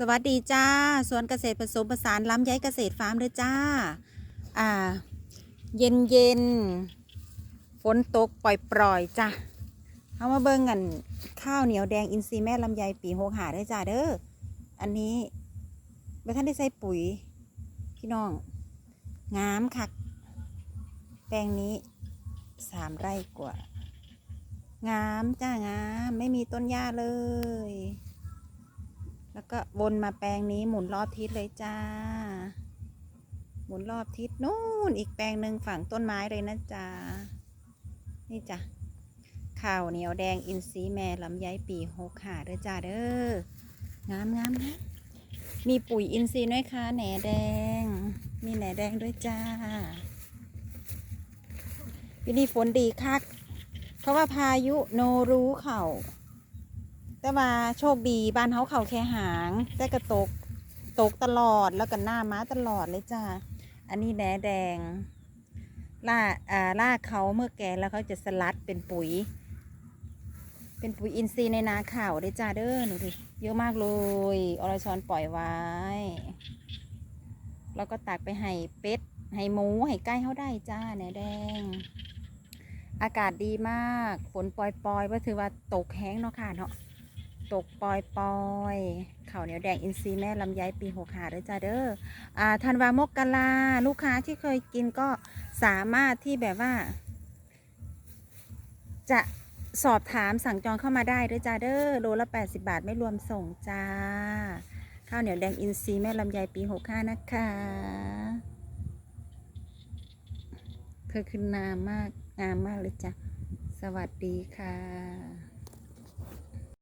สวัสดีจ้าสวนเกษตรผสมผสานล้ำย้ายเกษตรฟาร์มเลยจ้า อ่า เย็นเย็นฝนตกปล่อยๆจ้ะเอามาเบิ่งกันข้าวเหนียวแดงอินทรีย์แม่ลำไยปีหกหาด้วยจ้าเด้ออันนี้ไม่ท่านได้ใส่ปุ๋ย พี่น้องงามคัก แปลงนี้สามไร่กว่า งามจ้างาม ไม่มีต้นหญ้าเลย แล้วก็วนมาแปลงนี้หมุนรอบทิศเลยจ้า หมุนรอบทิศนู่นอีกแปลงหนึ่งฝั่งต้นไม้เลยนะจ้า นี่จ้ะข้าวเหนียวแดงอินทรีแม่ลำไยปีหกขาเด้อจ้าเด้องามงามนะมีปุ๋ยอินทรีย์ด้วยค่ะแหนแดง มีแหนแดงด้วยจ้าปีนี้ฝนดีคัก เพราะว่าพายุโนรูเข่า แต่ว่าโชคดีบ้านเขาเขาแค่หาง แต่ก็ตกตกตลอดแล้วก็หน้าม้าตลอดเลยจ้าอันนี้แหนแดงล่าอ่าล่าเขาเมื่อแก่แล้วเขาจะสลัดเป็นปุ๋ย เป็นปุ๋ยอินทรีย์ในนาข่าวเลยจ้าเด้อหนูดิเยอะมากเลยอรชรปล่อยไว้ แล้วก็ตักไปให้เป็ดให้หมูให้ไก่เขาได้จ้าแหนแดง อากาศดีมากฝนปล่อยๆว่าถือว่าตกแห้งเนาะค่ะเนาะ ตกปอยปอยๆข้าเหนียวแดงอินทรีย์แม่ลำไยปีหกหาด้วยจ้าเด้ออ่าธันวามกกลาลูกค้าที่เคยกินก็สามารถที่แบบว่า จะสอบถามสั่งจองเข้ามาได้ด้วยจ้าเด้อโลละ 80 บาทไม่รวมส่งจ้า ข้าวเหนียวแดงอินทรีย์แม่ลำไยปีหกห้านะคะ เธอคืองามมากงามมากเลยจ้ะ สวัสดีค่ะ